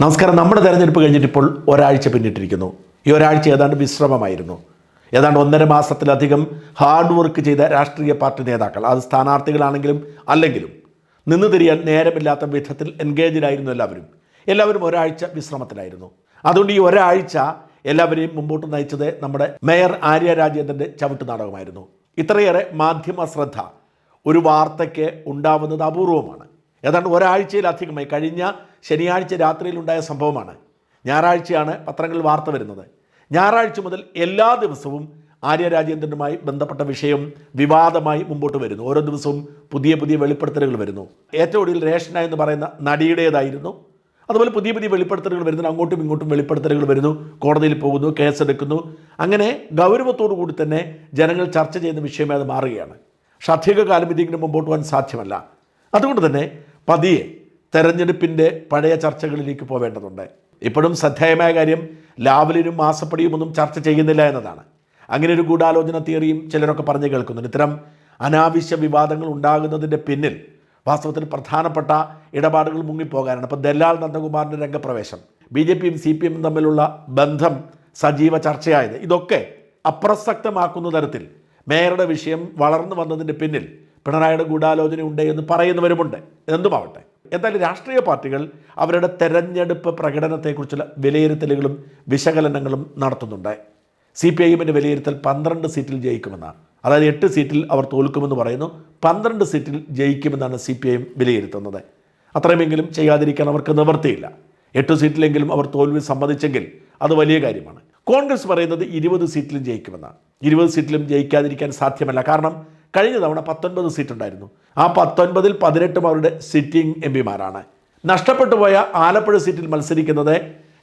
നമസ്കാരം. നമ്മുടെ തിരഞ്ഞെടുപ്പ് കഴിഞ്ഞിട്ട് ഇപ്പോൾ ഒരാഴ്ച പിന്നിട്ടിരിക്കുന്നു. ഈ ഒരാഴ്ച ഏതാണ്ട് വിശ്രമമായിരുന്നു. ഏതാണ്ട് ഒന്നര മാസത്തിലധികം ഹാർഡ് വർക്ക് ചെയ്ത രാഷ്ട്രീയ പാർട്ടി നേതാക്കൾ അത് സ്ഥാനാർത്ഥികളാണെങ്കിലും അല്ലെങ്കിലും നിന്ന് തിരിയാൻ നേരമില്ലാത്ത വിധത്തിൽ എൻഗേജിലായിരുന്നു എല്ലാവരും. എല്ലാവരും ഒരാഴ്ച വിശ്രമത്തിലായിരുന്നു. അതുകൊണ്ട് ഈ ഒരാഴ്ച എല്ലാവരെയും മുമ്പോട്ട് നയിച്ചത് നമ്മുടെ മേയർ ആര്യ രാജേന്ദ്രന്റെ ചവിട്ട് നാടകമായിരുന്നു. ഇത്രയേറെ മാധ്യമ ശ്രദ്ധ ഒരു വാർത്തയ്ക്ക് ഉണ്ടാവുന്നത് അപൂർവമാണ്. ഏതാണ്ട് ഒരാഴ്ചയിലധികമായി കഴിഞ്ഞ ശനിയാഴ്ച രാത്രിയിലുണ്ടായ സംഭവമാണ്. ഞായറാഴ്ചയാണ് പത്രങ്ങളിൽ വാർത്ത വരുന്നത്. ഞായറാഴ്ച മുതൽ എല്ലാ ദിവസവും ആര്യ രാജേന്ദ്രനുമായി ബന്ധപ്പെട്ട വിഷയം വിവാദമായി മുമ്പോട്ട് വരുന്നു. ഓരോ ദിവസവും പുതിയ പുതിയ വെളിപ്പെടുത്തലുകൾ വരുന്നു. ഏറ്റവും ഒടുവിൽ രേഷന എന്ന് പറയുന്ന നടിയുടേതായിരുന്നു. അതുപോലെ പുതിയ പുതിയ വെളിപ്പെടുത്തലുകൾ വരുന്നു അങ്ങോട്ടും ഇങ്ങോട്ടും വെളിപ്പെടുത്തലുകൾ വരുന്നു. കോടതിയിൽ പോകുന്നു കേസെടുക്കുന്നു. അങ്ങനെ ഗൗരവത്തോടു കൂടി തന്നെ ജനങ്ങൾ ചർച്ച ചെയ്യുന്ന വിഷയമായി അത് മാറുകയാണ്. പക്ഷെ അധികകാലം ഇതിങ്ങനെ മുമ്പോട്ട് പോകാൻ സാധ്യമല്ല. അതുകൊണ്ട് തന്നെ പതിയെ തെരഞ്ഞെടുപ്പിന്റെ പഴയ ചർച്ചകളിലേക്ക് പോവേണ്ടതുണ്ട്. ഇപ്പോഴും ശ്രദ്ധേയമായ കാര്യം ലാവലിനും മാസപ്പടിയും ഒന്നും ചർച്ച ചെയ്യുന്നില്ല എന്നതാണ്. അങ്ങനെ ഒരു ഗൂഢാലോചന തിയറിയും ചിലരൊക്കെ പറഞ്ഞു കേൾക്കുന്നുണ്ട്. ഇത്തരം അനാവശ്യ വിവാദങ്ങൾ ഉണ്ടാകുന്നതിന്റെ പിന്നിൽ വാസ്തവത്തിൽ പ്രധാനപ്പെട്ട ഇടപാടുകൾ മുങ്ങിപ്പോകാനാണ്. അപ്പോൾ ദല്ലാൽ നന്ദകുമാറിന്റെ രംഗപ്രവേശം ബി ജെ പിയും സി പി എമ്മും തമ്മിലുള്ള ബന്ധം സജീവ ചർച്ചയായത്. ഇതൊക്കെ അപ്രസക്തമാക്കുന്ന തരത്തിൽ മേയറുടെ വിഷയം വളർന്നു വന്നതിന്റെ പിന്നിൽ പിണറായിയുടെ ഗൂഢാലോചന ഉണ്ട് എന്ന് പറയുന്നവരുമുണ്ട്. എന്തുമാവട്ടെ? എന്തായാലും രാഷ്ട്രീയ പാർട്ടികൾ അവരുടെ തെരഞ്ഞെടുപ്പ് പ്രകടനത്തെക്കുറിച്ചുള്ള വിലയിരുത്തലുകളും വിശകലനങ്ങളും നടത്തുന്നുണ്ട്. സി പി ഐ എമ്മിന്റെ വിലയിരുത്തൽ പന്ത്രണ്ട് സീറ്റിൽ ജയിക്കുമെന്നാണ്. അതായത് എട്ട് സീറ്റിൽ അവർ തോൽക്കുമെന്ന് പറയുന്നു. പന്ത്രണ്ട് സീറ്റിൽ ജയിക്കുമെന്നാണ് സി പി ഐ എം വിലയിരുത്തുന്നത്. അത്രയുമെങ്കിലും ചെയ്യാതിരിക്കാൻ അവർക്ക് നിവൃത്തിയില്ല. എട്ട് സീറ്റിലെങ്കിലും അവർ തോൽവി സമ്മതിച്ചെങ്കിൽ അത് വലിയ കാര്യമാണ്. കോൺഗ്രസ് പറയുന്നത് ഇരുപത് സീറ്റിലും ജയിക്കുമെന്നാണ്. ഇരുപത് സീറ്റിലും ജയിക്കാതിരിക്കാൻ സാധ്യമല്ല. കാരണം കഴിഞ്ഞ തവണ പത്തൊൻപത് സീറ്റ് ഉണ്ടായിരുന്നു ആ പത്തൊൻപതിൽ പതിനെട്ടും അവരുടെ സിറ്റിംഗ് എം പിമാരാണ്. നഷ്ടപ്പെട്ടു പോയ ആലപ്പുഴ സീറ്റിൽ മത്സരിക്കുന്നത്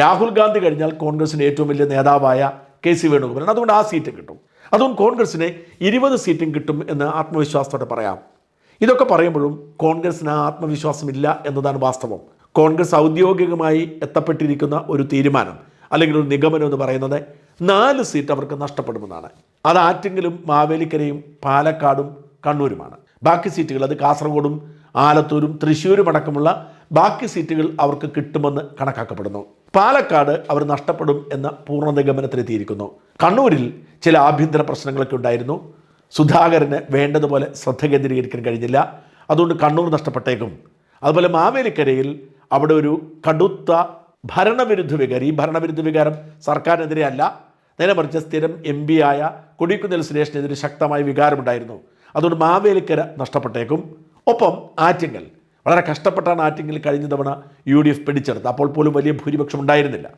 രാഹുൽ ഗാന്ധി കഴിഞ്ഞാൽ കോൺഗ്രസിന്റെ ഏറ്റവും വലിയ നേതാവായ കെ സി വേണുഗോപാലൻ അതുകൊണ്ട് ആ സീറ്റ് കിട്ടും. അതുകൊണ്ട് കോൺഗ്രസിന് ഇരുപത് സീറ്റും കിട്ടും എന്ന് ആത്മവിശ്വാസത്തോടെ പറയാം. ഇതൊക്കെ പറയുമ്പോഴും കോൺഗ്രസിന് ആത്മവിശ്വാസമില്ല എന്നതാണ് വാസ്തവം. കോൺഗ്രസ് ഔദ്യോഗികമായി എത്തപ്പെട്ടിരിക്കുന്ന ഒരു തീരുമാനം അല്ലെങ്കിൽ ഒരു നിഗമനം എന്ന് പറയുന്നത് നാല് സീറ്റ് അവർക്ക് നഷ്ടപ്പെടുമെന്നാണ്. അത് ആറ്റിങ്ങലും മാവേലിക്കരയും പാലക്കാടും കണ്ണൂരുമാണ്. ബാക്കി സീറ്റുകൾ അത് കാസർഗോഡും ആലത്തൂരും തൃശ്ശൂരും അടക്കമുള്ള ബാക്കി സീറ്റുകൾ അവർക്ക് കിട്ടുമെന്ന് കണക്കാക്കപ്പെടുന്നു. പാലക്കാട് അവർ നഷ്ടപ്പെടും എന്ന പൂർണ നിഗമനത്തിലെത്തിയിരിക്കുന്നു. കണ്ണൂരിൽ ചില ആഭ്യന്തര പ്രശ്നങ്ങളൊക്കെ ഉണ്ടായിരുന്നു. സുധാകരന് വേണ്ടതുപോലെ ശ്രദ്ധ കേന്ദ്രീകരിക്കാൻ കഴിഞ്ഞില്ല. അതുകൊണ്ട് കണ്ണൂർ നഷ്ടപ്പെട്ടേക്കും. അതുപോലെ മാവേലിക്കരയിൽ അവിടെ ഒരു കടുത്ത ഭരണവിരുദ്ധ വികാരം ഈ ഭരണവിരുദ്ധ വികാരം സർക്കാരിനെതിരെ അല്ല നേരെ മറിച്ച് സ്ഥിരം എം പി ആയ കൊടിക്കുന്നിൽ സുരേഷിനെതിരെ ശക്തമായ വികാരമുണ്ടായിരുന്നു. അതുകൊണ്ട് മാവേലിക്കര നഷ്ടപ്പെട്ടേക്കും. ഒപ്പം ആറ്റിങ്ങൽ. വളരെ കഷ്ടപ്പെട്ടാണ് ആറ്റിങ്ങൽ കഴിഞ്ഞ തവണ യു ഡി എഫ് പിടിച്ചെടുത്ത് അപ്പോൾ പോലും വലിയ ഭൂരിപക്ഷം ഉണ്ടായിരുന്നില്ല.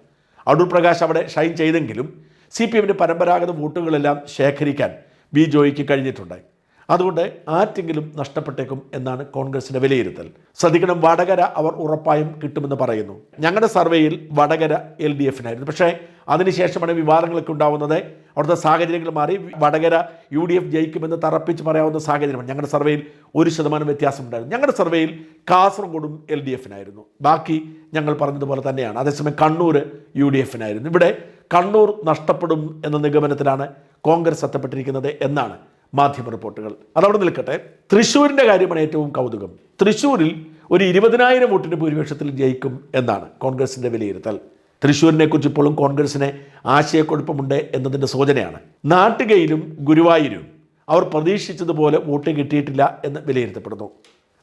അടൂർ പ്രകാശ് അവിടെ ഷൈൻ ചെയ്തെങ്കിലും സി പി എമ്മിന്റെ പരമ്പരാഗത വോട്ടുകളെല്ലാം ശേഖരിക്കാൻ ബി ജോയിക്ക് കഴിഞ്ഞിട്ടുണ്ട്. അതുകൊണ്ട് ആറ്റെങ്കിലും നഷ്ടപ്പെട്ടേക്കും എന്നാണ് കോൺഗ്രസിന്റെ വിലയിരുത്തൽ. ശ്രദ്ധിക്കണം വടകര അവർ ഉറപ്പായും കിട്ടുമെന്ന് പറയുന്നു. ഞങ്ങളുടെ സർവേയിൽ വടകര എൽ ഡി എഫിനായിരുന്നു. പക്ഷേ അതിനുശേഷമാണ് വിവാദങ്ങളൊക്കെ ഉണ്ടാവുന്നത്. അവിടുത്തെ സാഹചര്യങ്ങൾ മാറി. വടകര യു ഡി എഫ് ജയിക്കുമെന്ന് തറപ്പിച്ച് പറയാവുന്ന സാഹചര്യമാണ്. ഞങ്ങളുടെ സർവേയിൽ ഒരു ശതമാനം വ്യത്യാസമുണ്ടായിരുന്നു ഞങ്ങളുടെ സർവേയിൽ കാസർഗോഡും എൽ ഡി എഫിനായിരുന്നു. ബാക്കി ഞങ്ങൾ പറഞ്ഞതുപോലെ തന്നെയാണ്. അതേസമയം കണ്ണൂർ യു ഡി എഫിനായിരുന്നു. ഇവിടെ കണ്ണൂർ നഷ്ടപ്പെടും എന്ന നിഗമനത്തിലാണ് കോൺഗ്രസ് എത്തപ്പെട്ടിരിക്കുന്നത് എന്നാണ് മാധ്യമ റിപ്പോർട്ടുകൾ. അതവിടെ നിൽക്കട്ടെ. തൃശ്ശൂരിന്റെ കാര്യമാണ് ഏറ്റവും കൗതുകം. തൃശ്ശൂരിൽ ഒരു ഇരുപതിനായിരം വോട്ടിന്റെ ഭൂരിപക്ഷത്തിൽ ജയിക്കും എന്നാണ് കോൺഗ്രസിന്റെ വിലയിരുത്തൽ. തൃശ്ശൂരിനെ കുറിച്ച് ഇപ്പോഴും കോൺഗ്രസിന് ആശയക്കുഴപ്പമുണ്ട് എന്നതിന്റെ സൂചനയാണ്. നാട്ടുകയിലും ഗുരുവായൂരും അവർ പ്രതീക്ഷിച്ചതുപോലെ വോട്ട് കിട്ടിയിട്ടില്ല എന്ന് വിലയിരുത്തപ്പെടുന്നു.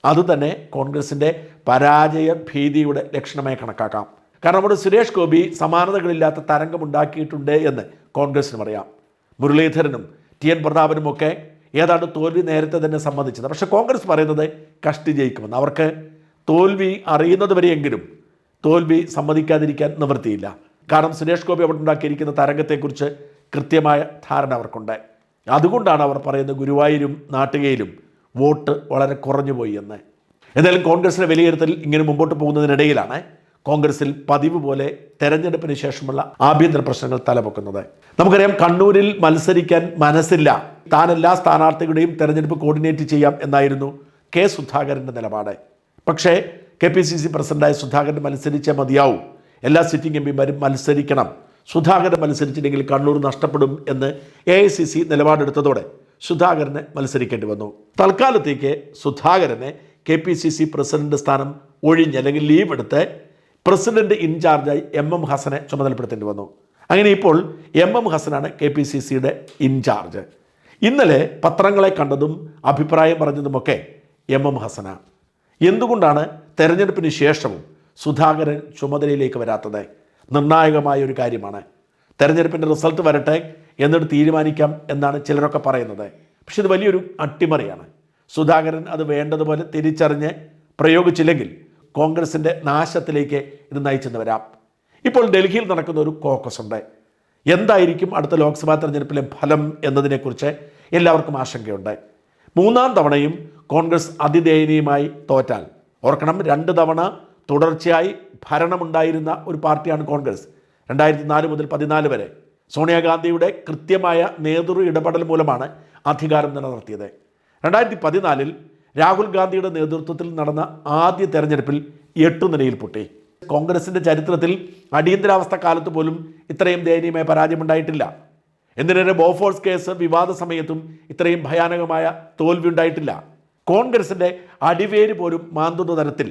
അതുതന്നെ കോൺഗ്രസിന്റെ പരാജയ ഭീതിയുടെ ലക്ഷണമായി കണക്കാക്കാം. കാരണം നമ്മുടെ സുരേഷ് ഗോപി സമാനതകളില്ലാത്ത തരംഗമുണ്ടാക്കിയിട്ടുണ്ട് എന്ന് കോൺഗ്രസിനും അറിയാം മുരളീധരനും ടി എൻ പ്രതാപനും ഒക്കെ ഏതാണ്ട് തോൽവി നേരത്തെ തന്നെ സമ്മതിച്ചത്. പക്ഷേ കോൺഗ്രസ് പറയുന്നത് കഷ്ടി ജയിക്കുമെന്ന്. അവർക്ക് തോൽവി അറിയുന്നത് വരെയെങ്കിലും തോൽവി സമ്മതിക്കാതിരിക്കാൻ നിവൃത്തിയില്ല. കാരണം സുരേഷ് ഗോപി അവിടെ ഉണ്ടാക്കിയിരിക്കുന്ന തരംഗത്തെക്കുറിച്ച് കൃത്യമായ ധാരണ അവർക്കുണ്ട്. അതുകൊണ്ടാണ് അവർ പറയുന്നത് ഗുരുവായൂരും നാട്ടുകയിലും വോട്ട് വളരെ കുറഞ്ഞുപോയി എന്ന്. എന്തായാലും കോൺഗ്രസിന്റെ വിലയിരുത്തൽ ഇങ്ങനെ മുമ്പോട്ട് പോകുന്നതിനിടയിലാണ് കോൺഗ്രസിൽ പതിവ് പോലെ തെരഞ്ഞെടുപ്പിന് ശേഷമുള്ള ആഭ്യന്തര പ്രശ്നങ്ങൾ തലപൊക്കുന്നത്. നമുക്കറിയാം കണ്ണൂരിൽ മത്സരിക്കാൻ മനസ്സില്ല. താൻ എല്ലാ സ്ഥാനാർത്ഥികളുടെയും തെരഞ്ഞെടുപ്പ് കോർഡിനേറ്റ് ചെയ്യാം എന്നായിരുന്നു കെ സുധാകരന്റെ നിലപാട്. പക്ഷേ കെ പി സി സി പ്രസിഡന്റായ സുധാകരൻ മത്സരിച്ചേ മതിയാവും. എല്ലാ സിറ്റിംഗ് എം പിമാരും മത്സരിക്കണം. സുധാകരൻ മത്സരിച്ചില്ലെങ്കിൽ കണ്ണൂർ നഷ്ടപ്പെടും എന്ന് എ ഐ സി സി നിലപാടെടുത്തതോടെ സുധാകരന് മത്സരിക്കേണ്ടി വന്നു. തൽക്കാലത്തേക്ക് സുധാകരനെ K P C C president സ്ഥാനം ഒഴിഞ്ഞ് അല്ലെങ്കിൽ ലീവ് എടുത്ത് പ്രസിഡന്റ് ഇൻചാർജായി എം എം ഹസനെ ചുമതലപ്പെടുത്തേണ്ടി വന്നു. അങ്ങനെ ഇപ്പോൾ എം എം ഹസനാണ് കെ പി സി സിയുടെ ഇൻചാർജ്. ഇന്നലെ പത്രങ്ങളെ കണ്ടതും അഭിപ്രായം പറഞ്ഞതുമൊക്കെ എം എം ഹസന എന്തുകൊണ്ടാണ് തെരഞ്ഞെടുപ്പിന് ശേഷവും സുധാകരൻ ചുമതലയിലേക്ക് വരാത്തത്? നിർണായകമായ ഒരു കാര്യമാണ്. തെരഞ്ഞെടുപ്പിന്റെ റിസൾട്ട് വരട്ടെ എന്നിട്ട് തീരുമാനിക്കാം എന്നാണ് ചിലരൊക്കെ പറയുന്നത്. പക്ഷെ ഇത് വലിയൊരു അട്ടിമറിയാണ്. സുധാകരൻ അത് വേണ്ടതുപോലെ തിരിച്ചറിഞ്ഞ് പ്രയോഗിച്ചില്ലെങ്കിൽ കോൺഗ്രസിന്റെ നാശത്തിലേക്ക് ഇത് നയിച്ചെന്ന് വരാം. ഇപ്പോൾ ഡൽഹിയിൽ നടക്കുന്ന ഒരു കോക്കസ് ഉണ്ട്. എന്തായിരിക്കും അടുത്ത ലോക്സഭാ തെരഞ്ഞെടുപ്പിലെ ഫലം എന്നതിനെക്കുറിച്ച് എല്ലാവർക്കും ആശങ്കയുണ്ട്. മൂന്നാം തവണയും കോൺഗ്രസ് അതിദയനീയമായി തോറ്റാൽ. ഓർക്കണം രണ്ട് തവണ തുടർച്ചയായി ഭരണമുണ്ടായിരുന്ന ഒരു പാർട്ടിയാണ് കോൺഗ്രസ് രണ്ടായിരത്തി നാല് മുതൽ പതിനാല് വരെ. സോണിയാഗാന്ധിയുടെ കൃത്യമായ നേതൃ ഇടപെടൽ മൂലമാണ് അധികാരം നിലനിർത്തിയത്. രണ്ടായിരത്തി പതിനാലിൽ രാഹുൽ ഗാന്ധിയുടെ നേതൃത്വത്തിൽ നടന്ന ആദ്യ തെരഞ്ഞെടുപ്പിൽ എട്ടു നിലയിൽ പൊട്ടി. കോൺഗ്രസിന്റെ ചരിത്രത്തിൽ അടിയന്തരാവസ്ഥ കാലത്ത് പോലും ഇത്രയും ദയനീയമായ പരാജയമുണ്ടായിട്ടില്ല. എന്തിനേറെ ബോഫോഴ്സ് കേസ് വിവാദ സമയത്തും ഇത്രയും ഭയാനകമായ തോൽവി ഉണ്ടായിട്ടില്ല കോൺഗ്രസിന്റെ അടിവേര് പോലും മാന്തുന്ന തരത്തിൽ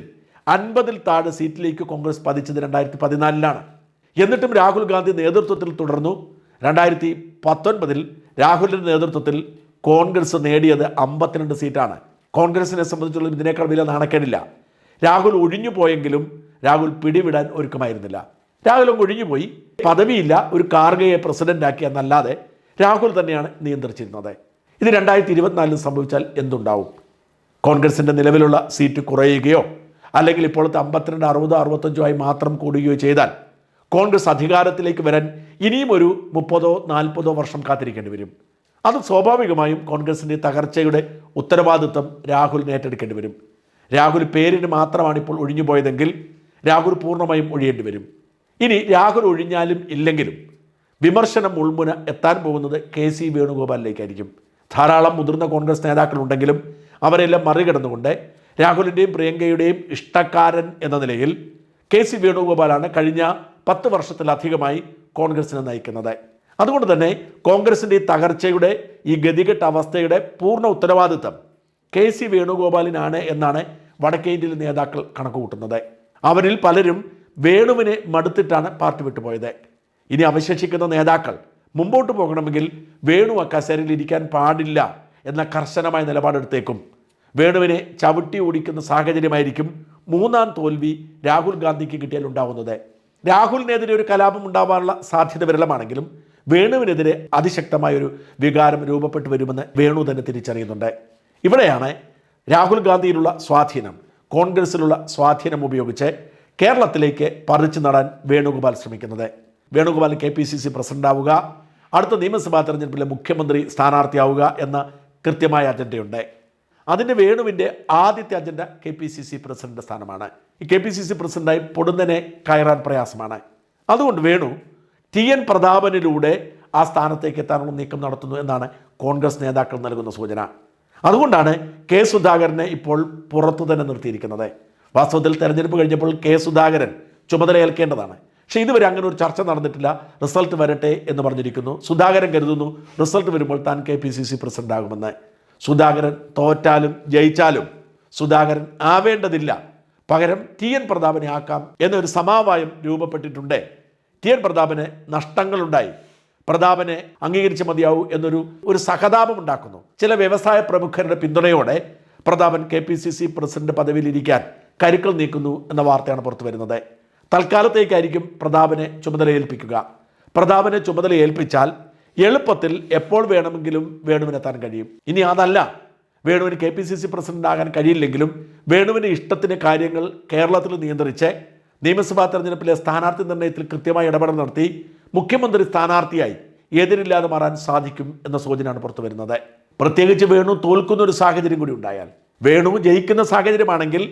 അൻപതിൽ താഴെ സീറ്റിലേക്ക് കോൺഗ്രസ് പതിച്ചത് രണ്ടായിരത്തി പതിനാലിലാണ് എന്നിട്ടും രാഹുൽ ഗാന്ധി നേതൃത്വത്തിൽ തുടർന്നു. രണ്ടായിരത്തി പത്തൊൻപതിൽ രാഹുലിന്റെ നേതൃത്വത്തിൽ കോൺഗ്രസ് നേടിയത് അമ്പത്തിരണ്ട് സീറ്റാണ്. കോൺഗ്രസിനെ സംബന്ധിച്ചുള്ള ഇതിനേക്കാൾ വലിയ നാണക്കേടില്ല. രാഹുൽ ഒഴിഞ്ഞു പോയെങ്കിലും രാഹുൽ പിടിവിടാൻ ഒരുക്കമായിരുന്നില്ല. രാഹുൽ ഒഴിഞ്ഞുപോയി പദവിയില്ല ഒരു കാർഗയെ പ്രസിഡന്റാക്കി എന്നല്ലാതെ രാഹുൽ തന്നെയാണ് നിയന്ത്രിച്ചിരുന്നത്. ഇത് രണ്ടായിരത്തി ഇരുപത്തിനാലിൽ സംഭവിച്ചാൽ എന്തുണ്ടാവും? കോൺഗ്രസിന്റെ നിലവിലുള്ള സീറ്റ് കുറയുകയോ അല്ലെങ്കിൽ ഇപ്പോഴത്തെ അമ്പത്തിരണ്ട് അറുപതോ അറുപത്തഞ്ചോ ആയി മാത്രം കൂടുകയോ ചെയ്താൽ കോൺഗ്രസ് അധികാരത്തിലേക്ക് വരാൻ ഇനിയും ഒരു മുപ്പതോ നാൽപ്പതോ വർഷം കാത്തിരിക്കേണ്ടി വരും. അത് സ്വാഭാവികമായും കോൺഗ്രസിന്റെ തകർച്ചയുടെ ഉത്തരവാദിത്വം രാഹുൽ ഏറ്റെടുക്കേണ്ടി വരും. രാഹുൽ പേരിന് മാത്രമാണ് ഇപ്പോൾ ഒഴിഞ്ഞു പോയതെങ്കിൽ രാഹുൽ പൂർണമായും ഒഴിയേണ്ടി വരും. ഇനി രാഹുൽ ഒഴിഞ്ഞാലും ഇല്ലെങ്കിലും വിമർശനം മുൾമുന എത്താൻ പോകുന്നത് കെ സി വേണുഗോപാലിലേക്കായിരിക്കും. ധാരാളം മുതിർന്ന കോൺഗ്രസ് നേതാക്കളുണ്ടെങ്കിലും അവരെല്ലാം മറികടന്നുകൊണ്ട് രാഹുലിന്റെയും പ്രിയങ്കയുടെയും ഇഷ്ടക്കാരൻ എന്ന നിലയിൽ കെ സി വേണുഗോപാലാണ് കഴിഞ്ഞ പത്ത് വർഷത്തിലധികമായി കോൺഗ്രസിനെ നയിക്കുന്നത്. അതുകൊണ്ട് തന്നെ കോൺഗ്രസിന്റെ ഈ തകർച്ചയുടെ ഈ ഗതികെട്ട അവസ്ഥയുടെ പൂർണ ഉത്തരവാദിത്തം കെ സി വേണുഗോപാലിനാണ് എന്നാണ് വടക്കേ ഇന്ത്യയിലെ നേതാക്കൾ കണക്കുകൂട്ടുന്നത്. അവരിൽ പലരും വേണുവിനെ മടുത്തിട്ടാണ് പാർട്ടി വിട്ടുപോയത്. ഇനി അവശേഷിക്കുന്ന നേതാക്കൾ മുമ്പോട്ട് പോകണമെങ്കിൽ വേണു അക്കസേരയിൽ ഇരിക്കാൻ പാടില്ല എന്ന കർശനമായ നിലപാടെടുത്തേക്കും വേണുവിനെ ചവിട്ടി ഓടിക്കുന്ന സാഹചര്യമായിരിക്കും മൂന്നാം തോൽവി രാഹുൽ ഗാന്ധിക്ക് കിട്ടിയാൽ ഉണ്ടാവുന്നത്. രാഹുലിനെതിരെ ഒരു കലാപം ഉണ്ടാവാനുള്ള സാധ്യത വിരളമാണെങ്കിലും വേണുവിനെതിരെ അതിശക്തമായൊരു വികാരം രൂപപ്പെട്ടു വരുമെന്ന് വേണു തന്നെ തിരിച്ചറിയുന്നുണ്ട്. ഇവിടെയാണ് രാഹുൽ ഗാന്ധിയിലുള്ള സ്വാധീനം കോൺഗ്രസിലുള്ള സ്വാധീനം ഉപയോഗിച്ച് കേരളത്തിലേക്ക് പറിച്ചു നടാൻ വേണുഗോപാൽ ശ്രമിക്കുന്നത്. Venugopal K P C C പ്രസിഡന്റാവുക അടുത്ത നിയമസഭാ തെരഞ്ഞെടുപ്പിലെ മുഖ്യമന്ത്രി സ്ഥാനാർത്ഥിയാവുക എന്ന കൃത്യമായ അജണ്ടയുണ്ട്. അതിന്റെ വേണുവിന്റെ ആദ്യത്തെ agenda K P C C പ്രസിഡന്റിന്റെ സ്ഥാനമാണ്. ഈ കെ പി സി സി പ്രസിഡന്റായി പൊടുന്നനെ കയറാൻ പ്രയാസമാണ്. അതുകൊണ്ട് വേണു ടി എൻ പ്രതാപനിലൂടെ ആ സ്ഥാനത്തേക്ക് എത്താനുള്ള നീക്കം നടത്തുന്നു എന്നാണ് കോൺഗ്രസ് നേതാക്കൾ നൽകുന്ന സൂചന. അതുകൊണ്ടാണ് കെ സുധാകരനെ ഇപ്പോൾ പുറത്തു തന്നെ നിർത്തിയിരിക്കുന്നത്. വാസ്തവത്തിൽ തെരഞ്ഞെടുപ്പ് കഴിഞ്ഞപ്പോൾ കെ സുധാകരൻ ചുമതലയേൽക്കേണ്ടതാണ് പക്ഷേ ഇതുവരെ അങ്ങനെ ഒരു ചർച്ച നടന്നിട്ടില്ല. റിസൾട്ട് വരട്ടെ എന്ന് പറഞ്ഞിരിക്കുന്നു. സുധാകരൻ കരുതുന്നു റിസൾട്ട് വരുമ്പോൾ താൻ K P C C president ആകുമെന്ന് സുധാകരൻ തോറ്റാലും ജയിച്ചാലും സുധാകരൻ ആവേണ്ടതില്ല. പകരം ടി എൻ പ്രതാപനെ ആക്കാം എന്നൊരു സമാവായം രൂപപ്പെട്ടിട്ടുണ്ട്. T N Prathapan നഷ്ടങ്ങളുണ്ടായി. പ്രതാപനെ അംഗീകരിച്ച് മതിയാവൂ എന്നൊരു ഒരു സഹതാപം ഉണ്ടാക്കുന്നു. ചില വ്യവസായ പ്രമുഖരുടെ പിന്തുണയോടെ Prathapan K P C C president പദവിയിലിരിക്കാൻ കരുക്കൾ നീക്കുന്നു എന്ന വാർത്തയാണ് പുറത്തു വരുന്നത്. തൽക്കാലത്തേക്കായിരിക്കും പ്രതാപനെ ചുമതലയേൽപ്പിക്കുക. പ്രതാപനെ ചുമതല ഏൽപ്പിച്ചാൽ എളുപ്പത്തിൽ എപ്പോൾ വേണമെങ്കിലും വേണുവിനെത്താൻ കഴിയും. ഇനി അതല്ല വേണുവിന് K P C C president ആകാൻ കഴിയില്ലെങ്കിലും വേണുവിന്റെ ഇഷ്ടത്തിന് കാര്യങ്ങൾ കേരളത്തിൽ നിയന്ത്രിച്ച് നിയമസഭാ തെരഞ്ഞെടുപ്പിലെ സ്ഥാനാർത്ഥി നിർണയത്തിൽ കൃത്യമായി ഇടപെടൽ നടത്തി മുഖ്യമന്ത്രി സ്ഥാനാർത്ഥിയായി എതിരില്ലാതെ മാറാൻ സാധിക്കും എന്ന സൂചനയാണ് പുറത്തു വരുന്നത്. പ്രത്യേകിച്ച് വേണു തോൽക്കുന്ന ഒരു സാഹചര്യം കൂടി ഉണ്ടായാൽ. വേണു ജയിക്കുന്ന സാഹചര്യമാണെങ്കിൽ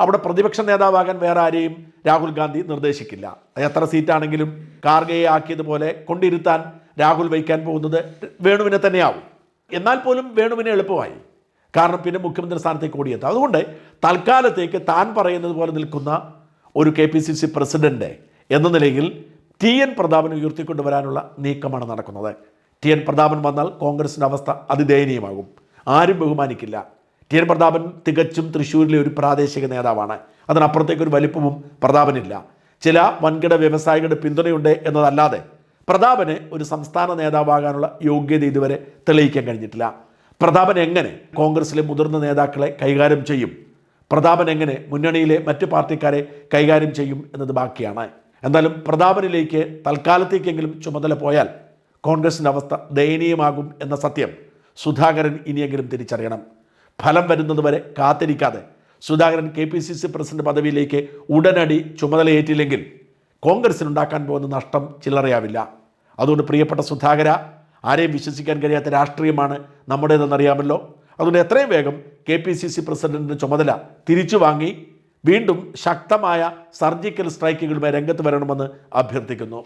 അവിടെ പ്രതിപക്ഷ നേതാവാകാൻ വേറെ ആരെയും രാഹുൽ ഗാന്ധി നിർദ്ദേശിക്കില്ല. എത്ര സീറ്റാണെങ്കിലും കാർഗയെ ആക്കിയതുപോലെ കൊണ്ടിരുത്താൻ രാഹുൽ വഹിക്കാൻ പോകുന്നത് വേണുവിനെ തന്നെയാവും. എന്നാൽ പോലും വേണുവിനെ എളുപ്പമായി. കാരണം പിന്നെ മുഖ്യമന്ത്രി സ്ഥാനത്തേക്ക് ഓടിയെത്താം. അതുകൊണ്ട് തൽക്കാലത്തേക്ക് താൻ പറയുന്നത് പോലെ നിൽക്കുന്ന ഒരു K P C C president എന്ന നിലയിൽ ടി എൻ പ്രതാപനെ ഉയർത്തിക്കൊണ്ടുവരാനുള്ള നീക്കമാണ് നടക്കുന്നത്. ടി എൻ പ്രതാപൻ വന്നാൽ കോൺഗ്രസിന്റെ അവസ്ഥ അതിദയനീയമാകും. ആരും ബഹുമാനിക്കില്ല. ടി എൻ പ്രതാപൻ തികച്ചും തൃശ്ശൂരിലെ ഒരു പ്രാദേശിക നേതാവാണ്. അതിനപ്പുറത്തേക്ക് ഒരു വലിപ്പവും പ്രതാപനില്ല. ചില വൻകിട വ്യവസായികളുടെ പിന്തുണയുണ്ട് എന്നതല്ലാതെ പ്രതാപന് ഒരു സംസ്ഥാന നേതാവാകാനുള്ള യോഗ്യത ഇതുവരെ തെളിയിക്കാൻ കഴിഞ്ഞിട്ടില്ല. പ്രതാപൻ എങ്ങനെ കോൺഗ്രസിലെ മുതിർന്ന നേതാക്കളെ കൈകാര്യം ചെയ്യും? പ്രതാപൻ എങ്ങനെ മുന്നണിയിലെ മറ്റ് പാർട്ടിക്കാരെ കൈകാര്യം ചെയ്യും എന്നത് ബാക്കിയാണ്. എന്തായാലും പ്രതാപനിലേക്ക് തൽക്കാലത്തേക്കെങ്കിലും ചുമതല പോയാൽ കോൺഗ്രസിന്റെ അവസ്ഥ ദയനീയമാകും എന്ന സത്യം സുധാകരൻ ഇനിയെങ്കിലും തിരിച്ചറിയണം. ഫലം വരുന്നതുവരെ കാത്തിരിക്കാതെ Sudhakaran K P C C president പദവിയിലേക്ക് ഉടനടി ചുമതലയേറ്റില്ലെങ്കിൽ കോൺഗ്രസിനുണ്ടാക്കാൻ പോകുന്ന നഷ്ടം ചില്ലറയാവില്ല. അതുകൊണ്ട് പ്രിയപ്പെട്ട സുധാകര ആരെയും വിശ്വസിക്കാൻ കഴിയാത്ത രാഷ്ട്രീയമാണ് നമ്മുടേതെന്നറിയാമല്ലോ അതുകൊണ്ട് എത്രയും വേഗം കെ പി സി സി പ്രസിഡന്റിന്റെ ചുമതല തിരിച്ചു വാങ്ങി വീണ്ടും ശക്തമായ സർജിക്കൽ സ്ട്രൈക്കുകളുമായി രംഗത്ത് വരണമെന്ന് അഭ്യർത്ഥിക്കുന്നു.